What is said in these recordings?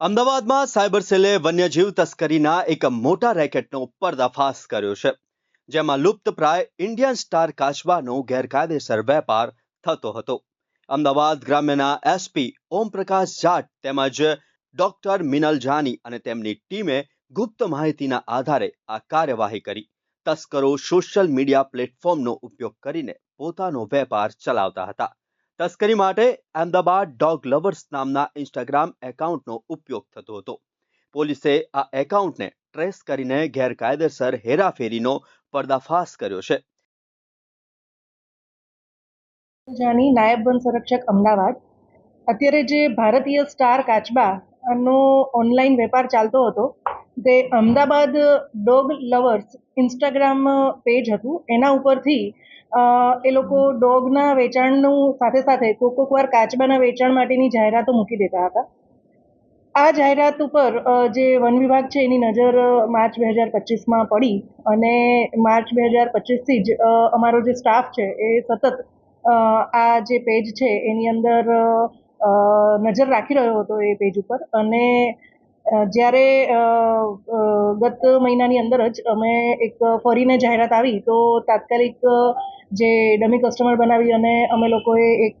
અમદાવાદમાં સાયબર સેલે વન્યજીવ તસ્કરીના એક મોટા રેકેટનો પર્દાફાશ કર્યો છે, જેમાં લુપ્તપ્રાય ઇન્ડિયન સ્ટાર કાચબાનો ગેરકાયદેસર વેપાર થતો હતો. અમદાવાદ ગ્રામ્યના એસપી ઓમપ્રકાશ જાટ તેમજ ડોક્ટર મિનલ જાની અને તેમની ટીમે ગુપ્ત માહિતીના આધારે આ કાર્યવાહી કરી. તસ્કરો સોશિયલ મીડિયા પ્લેટફોર્મનો ઉપયોગ કરીને પોતાનો વેપાર ચલાવતા હતા. તસ્કરી માટે અમદાવાદ ડોગ લવર્સ નામના ઇન્સ્ટાગ્રામ એકાઉન્ટનો ઉપયોગ થતો હતો. પોલીસે આ એકાઉન્ટને ટ્રેસ કરીને ગેરકાયદેસર હેરાફેરીનો પર્દાફાશ કર્યો છે. નાયબ વન સંરક્ષક અમદાવાદ. અત્યારે જે ભારતીય સ્ટાર કાચબા નો ઓનલાઈન વેપાર ચાલતો હતો, તે Ahmedabad dog lovers Instagram page હતું. એના ઉપરથી એ લોકો ડોગના વેચાણનું સાથે સાથે કોક કોક વાર કાચબાના વેચાણ માટેની જાહેરાતો મૂકી દેતા હતા. આ જાહેરાત ઉપર જે વન વિભાગ છે એની નજર માર્ચ બે હજાર પચીસમાં પડી અને માર્ચ બે હજાર પચીસથી જ અમારો જે સ્ટાફ છે એ સતત આ જે પેજ છે એની અંદર નજર રાખી રહ્યો હતો એ પેજ ઉપર અને જ્યારે ગત મહિનાની અંદર જ અમે એક ફરીને જાહેરાત આવી તો તાત્કાલિક જે ડમી કસ્ટમર બનાવી અને અમે લોકોએ એક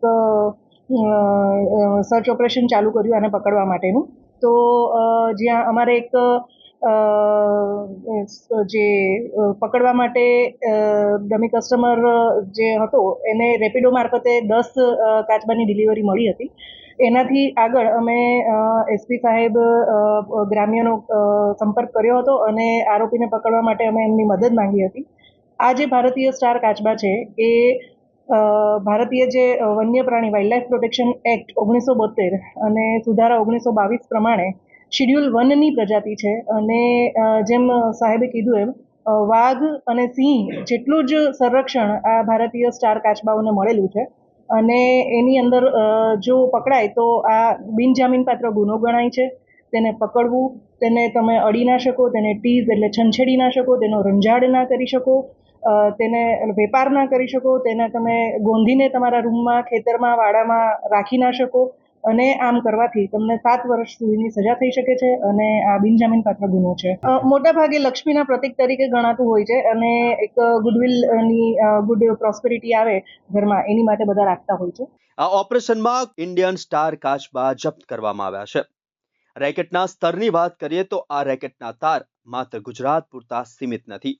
સર્ચ ઓપરેશન ચાલુ કર્યું આને પકડવા માટેનું. તો જ્યાં અમારે એક જે પકડવા માટે ડમી કસ્ટમર જે હતો, એને રેપિડો મારફતે દસ કાચબાની ડિલિવરી મળી હતી. એનાથી આગળ અમે એસપી સાહેબ ગ્રામ્યનો સંપર્ક કર્યો હતો અને આરોપીને પકડવા માટે અમે એમની મદદ માંગી હતી. આ જે ભારતીય સ્ટાર કાચબા છે, એ ભારતીય જે વન્ય પ્રાણી વાઇલ્ડલાઇફ પ્રોટેક્શન એક્ટ ઓગણીસો બોતેર અને સુધારા ઓગણીસો બાવીસ પ્રમાણે શિડ્યુલ વનની પ્રજાતિ છે અને જેમ સાહેબે કીધું એમ વાઘ અને સિંહ જેટલું જ સંરક્ષણ આ ભારતીય સ્ટાર કાચબાઓને મળેલું છે અને એની અંદર જો પકડાય તો આ બિનજામીનપાત્ર ગુનો ગણાય છે, તેને પકડવું, તેને તમે અડી ના શકો, તેને ટીઝ એટલે છંછેડી ના શકો, તેનો રંજાડ ના કરી શકો તેને વેપાર ના કરી શકો, તેને તમે ગોંધીને તમારા રૂમમાં, ખેતરમાં, વાડામાં રાખી ના શકો અને આમ કરવાથી તમને સાત વર્ષ સુધીની સજા થઈ શકે છે અને આ બિનજામીન પાત્ર ગુનો છે. મોટા ભાગે લક્ષ્મીના પ્રતિક તરીકે ગણાતું હોય છે અને એક ગુડવિલની ગુડ પ્રોસ્પેરિટી આવે ઘરમાં, એની માટે બધા રાખતા હોય છે. આ ઓપરેશનમાં ઇન્ડિયન સ્ટાર કાચબા જપ્ત કરવામાં આવ્યા છે. રેકેટના સ્તરની વાત કરીએ તો આ રેકેટના તાર માત્ર ગુજરાત પૂરતા સીમિત નથી.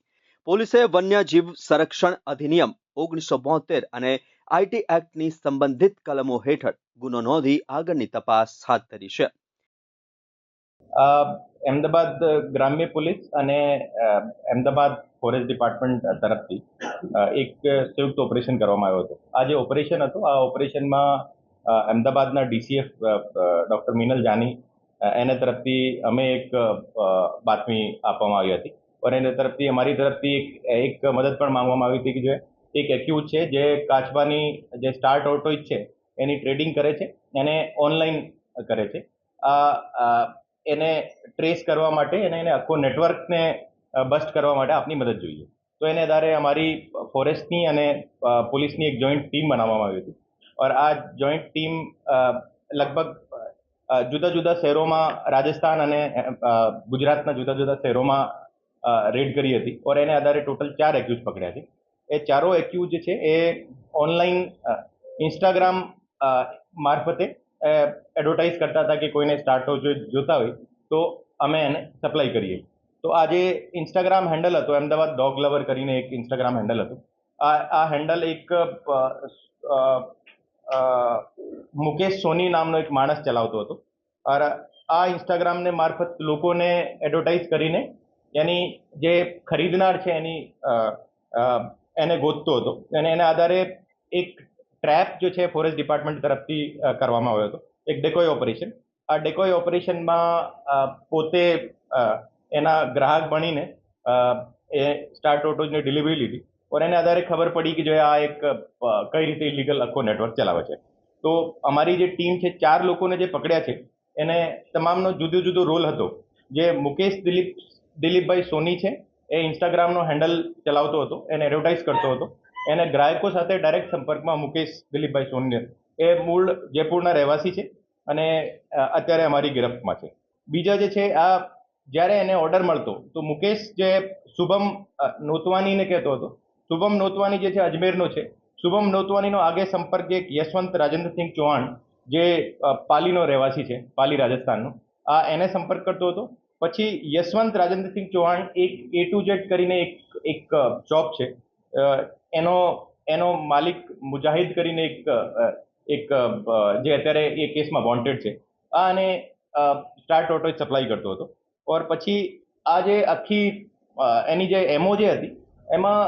પોલીસે વન્યજીવ સંરક્ષણ અધિનિયમ ઓગણીસો બોતેર અને આઈટી એક્ટની સંબંધિત કલમો હેઠળ ગુનો નોંધી આગળની તપાસ હાથ ધરી છે. અમદાવાદ ગ્રામ્ય પોલીસ અને અમદાવાદ ફોરેસ્ટ ડિપાર્ટમેન્ટ તરફથી એક સંયુક્ત ઓપરેશન કરવામાં આવ્યો હતો. આ જે ઓપરેશન હતું, આ ઓપરેશનમાં અમદાવાદના ડીસીએફ ડોક્ટર મિનલ જાની એના તરફથી અમે એક બાતમી આપવામાં આવી હતી. અને એના તરફથી, અમારી તરફથી એક મદદ પણ માંગવામાં આવી હતી કે જે એક એક્યુટ છે, જે કાચબાની જે સ્ટાર ટોર્ટોઇઝ છે, એની ટ્રેડિંગ કરે છે, એને ઓનલાઈન કરે છે. એને ટ્રેસ કરવા માટે અને એને આખો નેટવર્કને બસ્ટ કરવા માટે આપની મદદ જોઈએ. તો એને આધારે અમારી ફોરેસ્ટની અને પોલીસની એક જોઈન્ટ ટીમ બનાવવામાં આવી હતી. ઓર આ જોઈન્ટ ટીમ લગભગ જુદા જુદા શહેરોમાં, રાજસ્થાન અને ગુજરાતના જુદા જુદા શહેરોમાં રેડ કરી હતી ઓર એને આધારે ટોટલ ચાર એક્યુઝ પકડ્યા છે. એ ચારો એક્યુઝ છે એ ઓનલાઈન ઇન્સ્ટાગ્રામ મારફતે એડવર્ટાઇઝ કરતા હતા કે કોઈને સ્ટાર્ટઅપ જો, જોતા હોય તો અમે એને સપ્લાય કરીએ. તો આ જે ઇન્સ્ટાગ્રામ હેન્ડલ હતો, અમદાવાદ ડોગ લવર કરીને એક ઇન્સ્ટાગ્રામ હેન્ડલ હતું, આ આ હેન્ડલ એક મુકેશ સોની નામનો એક માણસ ચલાવતો હતો. આ ઇન્સ્ટાગ્રામને મારફત લોકોને એડવર્ટાઇઝ કરીને એની જે ખરીદનાર છે એની એને ગોતતો હતો. અને એના આધારે એક ટ્રેપ જે છે ફોરેસ્ટ ડિપાર્ટમેન્ટ તરફથી કરવામાં આવ્યો હતો. એક ડેકોય ઓપરેશન. આ ડેકોય ઓપરેશનમાં પોતે એના ગ્રાહક બનીને એ સ્ટાર ટોટોઝની ડિલિવરી લીધી. ઓર એને આધારે ખબર પડી કે જો આ એક કઈ રીતે ઇલીગલ આખો નેટવર્ક ચલાવે છે. તો અમારી જે ટીમ છે, ચાર લોકોને જે પકડ્યા છે, એને તમામનો જુદો જુદો રોલ હતો. જે મુકેશ દિલીપ દિલીપભાઈ સોની છે. એ ઇન્સ્ટાગ્રામનો હેન્ડલ ચલાવતો હતો, એને એડવર્ટાઇઝ કરતો હતો. એને ગ્રાહકો સાથે ડાયરેક્ટ સંપર્કમાં મુકેશ દિલીપભાઈ સોની એ મૂળ જયપુરના રહેવાસી છે અને અત્યારે અમારી ગિરફ્તમાં છે. બીજા જે છે, આ જ્યારે એને ઓર્ડર મળતો, તો મુકેશ જે શુભમ નોતવાનીને કહેતો હતો. શુભમ નોતવાની જે છે, અજમેરનો છે. શુભમ નોતવાનીનો આગે સંપર્ક એક યશવંત રાજેન્દ્રસિંહ ચૌહાણ, જે પાલીનો રહેવાસી છે, પાલી રાજસ્થાનનો. આ એને સંપર્ક કરતો હતો. પછી યશવંત રાજેન્દ્રસિંહ ચૌહાણ એક એ ટુ જેડ કરીને એક એક જોબ છે. એનો એનો માલિક મુજાહિદ કરીને એક એક જે અત્યારે એ કેસમાં વોન્ટેડ છે. આ અને સ્ટાર ટોટોજ સપ્લાય કરતો હતો. ઓર પછી આ જે આખી એની જે એમઓ જે હતી, એમાં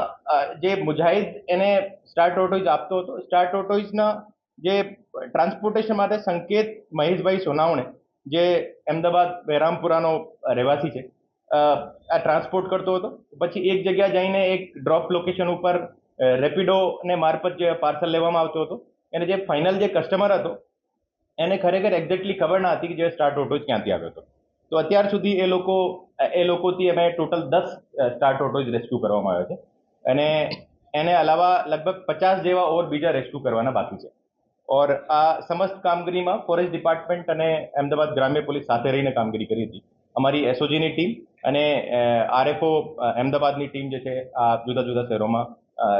જે મુજાહિદ એને સ્ટાર ટોટોઇઝ આપતો હતો. સ્ટાર ટોટોઇઝના જે ટ્રાન્સપોર્ટેશન માટે સંકેત મહેશભાઈ સોનાવણે જે અમદાવાદ બહેરામપુરાનો રહેવાસી છે આ ટ્રાન્સપોર્ટ કરતો હતો. પછી એક જગ્યા જઈને એક ડ્રોપ લોકેશન ઉપર રેપિડો ને મારફત જે પાર્સલ લેવામાં આવતો હતો. એને જે ફાઇનલ જે કસ્ટમર હતો, એને ખરેખર એક્ઝેક્ટલી ખબર ના હતી કે જે સ્ટાર ટોટોજ ક્યાંથી આવ્યો હતો. તો અત્યાર સુધી એ લોકો, એ લોકોથી અમે ટોટલ દસ સ્ટાર ટોટોજ રેસ્ક્યુ કરવામાં આવ્યો છે. અને એને અલાવા લગભગ પચાસ જેવા ઓર બીજા રેસ્ક્યુ કરવાના બાકી છે. ઓર આ સમસ્ત કામગીરીમાં ફોરેસ્ટ ડિપાર્ટમેન્ટ અને અમદાવાદ ગ્રામ્ય પોલીસ સાથે રહીને કામગીરી કરી હતી. અમારી એસઓજીની ટીમ અને આરએફઓ અમદાવાદની ટીમ જે છે, આ જુદા જુદા શહેરોમાં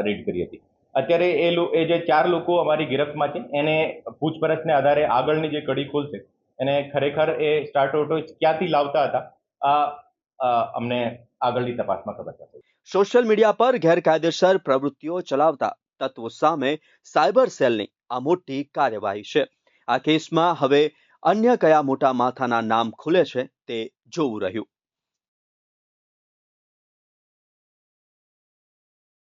રેડ કરી હતી. અત્યારે એ એ જે ચાર લોકો અમારી ગિરફ્તમાં છે, એને પૂછપરછને આધારે આગળની જે કડી ખોલશે, એને ખરેખર એ સ્ટાર્ટ ઓટો ક્યાંથી લાવતા હતા, આ અમને આગળની તપાસમાં ખબર પડશે. સોશિયલ મીડિયા પર ગેરકાયદેસર પ્રવૃત્તિઓ ચલાવતા તત્વો સામે સાયબર સેલની આ મોટી કાર્યવાહી છે. આ કેસમાં હવે અન્ય કયા મોટા માથાના નામ ખુલે છે તે જોવું રહ્યું.